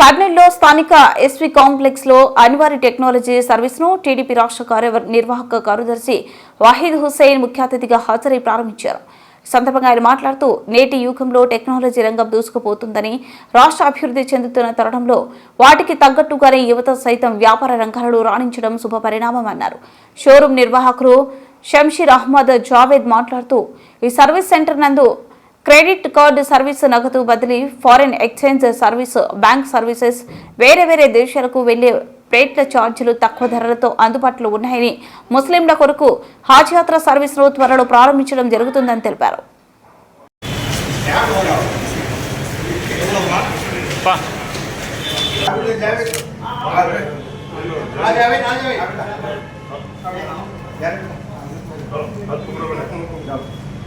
కర్నూలులో స్థానిక ఎస్వి కాంప్లెక్స్లో అనివారి టెక్నాలజీ సర్వీస్ను టీడీపీ రాష్ట్ర కార్యనిర్వాహక కార్యదర్శి వాహిద్ హుస్సేన్ ముఖ్య అతిథిగా హాజరై ప్రారంభించారు. సందర్భంగా ఆయన మాట్లాడుతూ నేటి యుగంలో టెక్నాలజీ రంగం దూసుకుపోతుందని రాష్ట్ర అభివృద్ధి చెందుతున్న తరుణంలో వాటికి తగ్గట్టుగానే యువత సైతం వ్యాపార రంగాలలో రాణించడం శుభపరిణామమన్నారు షోరూం నిర్వాహకులు షంషీర్ అహ్మద్ జావేద్ మాట్లాడుతూ ఈ సర్వీస్ సెంటర్ నందు క్రెడిట్ కార్డు సర్వీస్ నగదు బదిలీ foreign exchange service bank services వేరే వేరే దేశాలకు వెళ్ళే రేట్ల ఛార్జీలు తక్కువ ధరలతో అందుబాటులో ఉన్నాయని ముస్లింల కొరకు హాజ్ యాత్ర సర్వీసును త్వరలో ప్రారంభించడం జరుగుతుందని తెలిపారు.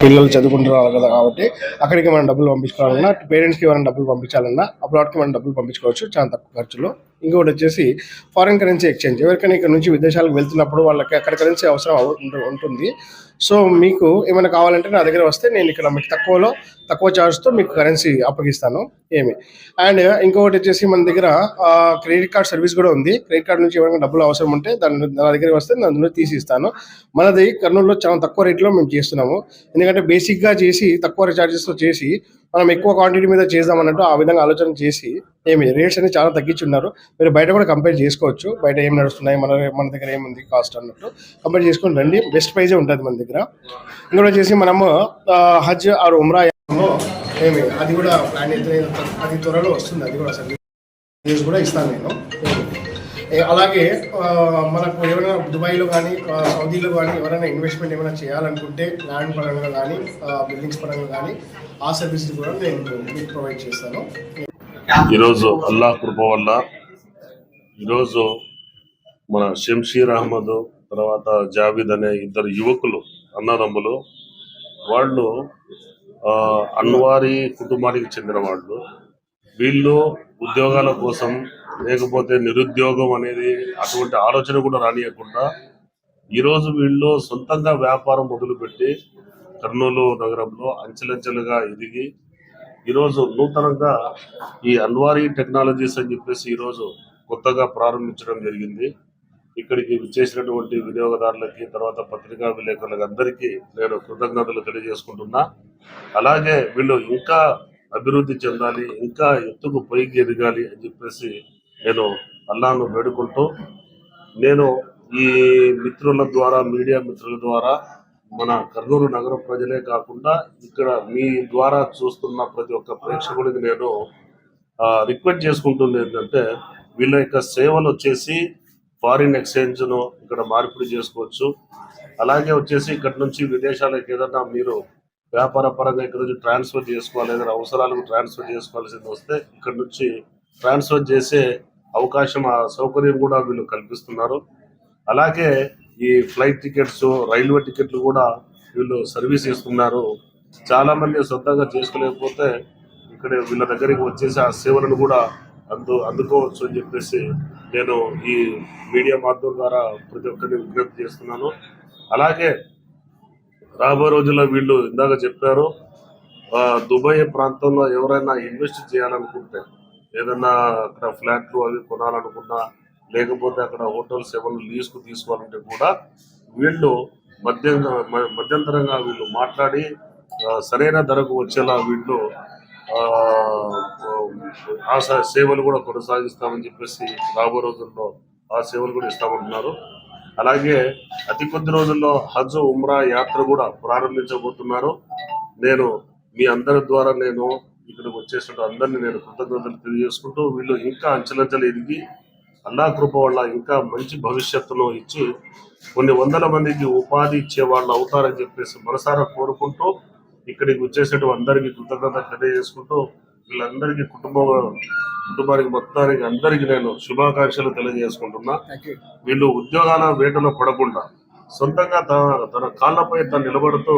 పిల్లలు చదువుకుంటున్నారు కదా కాబట్టి అక్కడికి మనం డబ్బులు పంపించుకోవాలన్నా పేరెంట్స్కి మనం డబ్బులు పంపించాలన్నా అబ్రాడ్కి మనం డబ్బులు పంపించుకోవచ్చు. చాలా తక్కువ ఖర్చులో. ఇంకొకటి వచ్చేసి ఫారిన్ కరెన్సీ ఎక్స్చేంజ్ ఎవరికైనా ఇక్కడ నుంచి విదేశాలకు వెళ్తున్నప్పుడు వాళ్ళకి అక్కడ కరెన్సీ అవసరం ఉంటుంది. సో మీకు ఏమైనా కావాలంటే నా దగ్గర వస్తే నేను ఇక్కడ మీకు తక్కువలో తక్కువ ఛార్జ్తో మీకు కరెన్సీ అప్పగిస్తాను. ఏమి? అండ్ ఇంకొకటి వచ్చేసి మన దగ్గర క్రెడిట్ కార్డ్ సర్వీస్ కూడా ఉంది. క్రెడిట్ కార్డ్ నుంచి ఎవరైనా డబ్బులు అవసరం ఉంటే దాని నా దగ్గర వస్తే నేను అందులో తీసి ఇస్తాను మనది కర్నూలులో చాలా తక్కువ రేట్లో మేము చేస్తున్నాము. ఎందుకంటే బేసిక్గా చేసి తక్కువ ఛార్జెస్తో చేసి మనం ఎక్కువ క్వాంటిటీ మీద చేద్దాం అన్నట్టు ఆ విధంగా ఆలోచన చేసి ఏమి రేట్స్ అనేది చాలా తగ్గించున్నారు. మీరు బయట కూడా కంపేర్ చేసుకోవచ్చు. బయట ఏం నడుస్తున్నాయి? మన మన దగ్గర ఏముంది కాస్ట్ అన్నట్టు కంపేర్ చేసుకొని రండి. బెస్ట్ ప్రైజే ఉంటుంది మన దగ్గర. ఇంకోటి వచ్చేసి మనము హజ్ ఆర్ ఉమ్రా ఏమి అది కూడా ప్లాన్ అయితే అది త్వరలో వస్తుంది. అది కూడా సార్ కూడా ఇస్తాను నేను. అలాగే ఆ, మనకు ఎవరైనా దుబాయ్లో కానీ సౌదీలో కానీ ఎవరైనా ఇన్వెస్ట్మెంట్ ఏమైనా చేయాలనుకుంటే ల్యాండ్ పరంగా కానీ బిల్డింగ్స్ పరంగా కానీ ఆ సర్వీసెస్ కూడా నేను మీకు ప్రొవైడ్ చేస్తాను. ఈరోజు అల్లాహ్ కృప వల్ల ఈరోజు మన షంషీర్ అహ్మద్ తర్వాత జావీద్ అనే ఇద్దరు యువకులు అన్నదమ్ములు వాళ్ళు ఆ, కుటుంబానికి చెందిన వాళ్ళు. వీళ్ళు ఉద్యోగాల కోసం లేకపోతే నిరుద్యోగం అనేది అటువంటి ఆలోచన కూడా రానియకుండా ఈరోజు వీళ్ళు సొంతంగా వ్యాపారం మొదలుపెట్టి కర్నూలు నగరంలో అంచెలంచెలుగా ఎదిగి ఈరోజు నూతనంగా ఈ అన్వారీ టెక్నాలజీస్ అని చెప్పేసి ఈరోజు కొత్తగా ప్రారంభించడం జరిగింది. ఇక్కడికి విచ్చేసినటువంటి వినియోగదారులకి తర్వాత పత్రికా విలేకరులకు అందరికీ నేను కృతజ్ఞతలు తెలియజేసుకుంటున్నా. అలాగే వీళ్ళు ఇంకా అభివృద్ధి చెందాలి ఇంకా ఎత్తుకు పైకి ఎదగాలి అని చెప్పేసి నేను అల్లాను వేడుకుంటూ నేను ఈ మిత్రుల ద్వారా మీడియా మిత్రుల ద్వారా మన కర్నూలు నగర ప్రజలే కాకుండా ఇక్కడ మీ ద్వారా చూస్తున్న ప్రతి ఒక్క ప్రేక్షకుడికి నేను రిక్వెస్ట్ చేసుకుంటుంది ఏంటంటే వీళ్ళ యొక్క సేవలు వచ్చేసి ఫారిన్ ఎక్స్చేంజ్ను ఇక్కడ మార్పిడి చేసుకోవచ్చు. అలాగే వచ్చేసి ఇక్కడ నుంచి విదేశాలకు ఏదన్నా మీరు వ్యాపార పరంగా ఇక్కడ నుంచి ట్రాన్స్ఫర్ చేసుకోవాలి ఏదైనా అవసరాలకు ట్రాన్స్ఫర్ చేసుకోవాల్సింది వస్తే ఇక్కడ నుంచి ట్రాన్స్ఫర్ చేసే అవకాశం ఆ సౌకర్యం కూడా వీళ్ళు కల్పిస్తున్నారు. అలాగే ఈ ఫ్లైట్ టికెట్స్ రైల్వే టికెట్లు కూడా వీళ్ళు సర్వీస్ ఇస్తున్నారు చాలా మంది సొంతంగా చేసుకోలేకపోతే ఇక్కడ వీళ్ళ దగ్గరికి వచ్చేసి ఆ సేవలను కూడా అందు అందుకోవచ్చు అని చెప్పేసి నేను ఈ మీడియా మాధ్యమం ద్వారా ప్రతి ఒక్కరిని విజ్ఞప్తి చేస్తున్నాను. అలాగే రాబోయే రోజుల్లో వీళ్ళు ఇందాక చెప్పారు దుబాయ్ ప్రాంతంలో ఎవరైనా ఇన్వెస్ట్ చేయాలనుకుంటే ఏదన్నా అక్కడ ఫ్లాట్లు అవి కొనాలనుకున్నా లేకపోతే అక్కడ హోటల్స్ ఏమైనా లీజ్కు తీసుకోవాలంటే కూడా వీళ్ళు మధ్య మధ్యంతరంగా వీళ్ళు మాట్లాడి సరైన ధరకు వచ్చేలా వీళ్ళు ఆ, స- సేవలు కూడా కొనసాగిస్తామని చెప్పేసి రాబో రోజుల్లో ఆ సేవలు కూడా ఇస్తామంటున్నారు. అలాగే అతి కొద్ది రోజుల్లో హజ్ ఉమ్రా యాత్ర కూడా ప్రారంభించబోతున్నారు. నేను మీ అందరి ద్వారా నేను ఇక్కడికి వచ్చేసిన అందరినీ నేను కృతజ్ఞతలు తెలియజేసుకుంటూ వీళ్ళు ఇంకా అంచెలంచెలు ఎదిగి అల్లా కృప వల్ల ఇంకా మంచి భవిష్యత్తును ఇచ్చి కొన్ని వందల మందికి ఉపాధి ఇచ్చే వాళ్ళు అవుతారని చెప్పేసి మనసారా కోరుకుంటూ ఇక్కడికి వచ్చేసేటు అందరికీ కృతజ్ఞత తెలియజేసుకుంటూ వీళ్ళందరికీ కుటుంబ కుటుంబానికి మొత్తానికి అందరికీ నేను శుభాకాంక్షలు తెలియజేసుకుంటున్నా. వీళ్ళు ఉద్యోగాల వేటలో పడకుండా సొంతంగా తన తన కాళ్ళపై తను నిలబడుతూ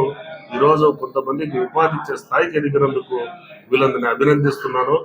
ఈరోజు కొంతమందికి ఉపాధి ఇచ్చే స్థాయికి ఎదిగినందుకు వీళ్ళందరినీ అభినందిస్తున్నాను.